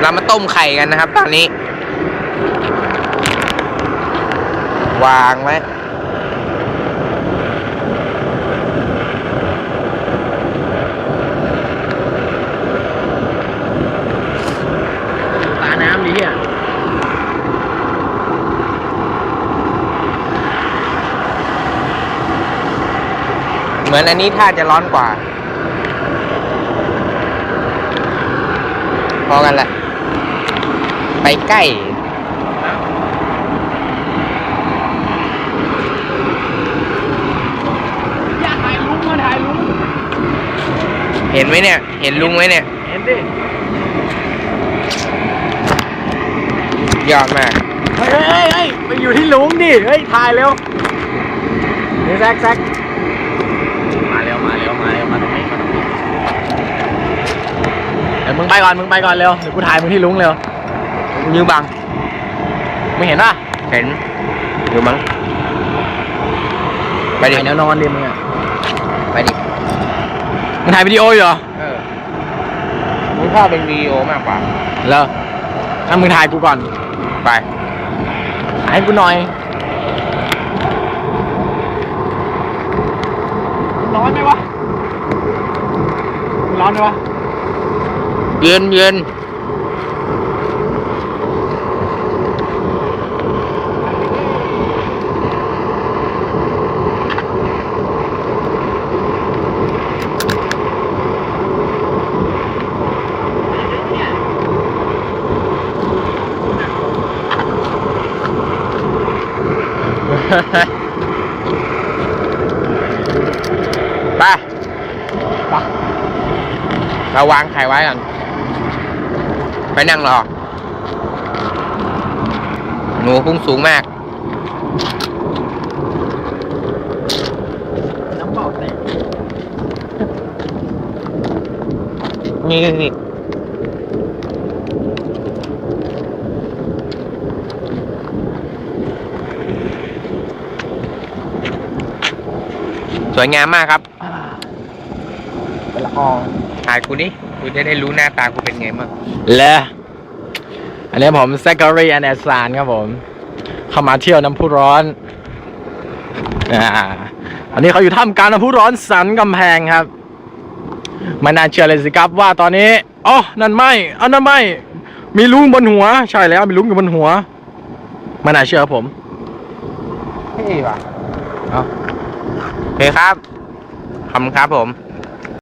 เรามาต้มไข่กันนะครับ ตอนนี้ วางไว้ตาน้ำดีอะเหมือนอันนี้ถ้าจะร้อนกว่า พอกันแหละ ไปใกล้ อยากถ่ายลุงมาถ่ายลุงเห็นไหมเนี่ย เห็นลุงไหมเนี่ย เห็นดิยอดมาก เฮ้ยเฮ้ยเฮ้ยไปอยู่ที่ลุงดิเฮ้ยถ่ายเร็วนี่แซกแซกมาเร็วมาเร็วมาเร็วมาตรงนี้มาตรงนี้เดี๋ยวมึงไปก่อนมึงไปก่อนเร็วเดี๋ยวกูถ่ายมึงที่ลุงเร็ว ยืบังมึงเห็นป่ะ เห็นอยู่มั้ง ไปดิถ่ายแนวนอนดิมึงอะ ไปดิ มึงถ่ายวิดีโออยู่เหรอ เออมึงชอบเป็นวีดีโอมากกว่า แล้วถ้ามึงถ่ายกูก่อน ไปถ่ายให้กูหน่อย ร้อนไหมวะ ร้อนไหมวะ เย็นเย็น ไปไปเราวางไข่ไว้ก่อนไปนั่งรอ หนูพุ่งสูงมาก น้ำเปล่าแตกนี่นี่ สวยงามมากครับเป็นละอองถ่ายกูนี่กูจะได้รู้หน้าตากูเป็นไงบ้างและอันนี้ผมแซคการีแอนแอสานครับผม เข้ามาเที่ยวน้ำพุร้อนอ่าอันนี้เขาอยู่ท่ามกลางน้ำพุร้อนสันกำแพงครับไม่น่าเชื่อเลยสิครับว่าตอนนี้อ๋อนั่นไม่อันนั้นไม่ มีลุงบนหัว ใช่แล้วมีลุงอยู่บนหัวไม่น่าเชื่อครับผมเท่ว่ะเอา โอเคครับขอบคุณครับผม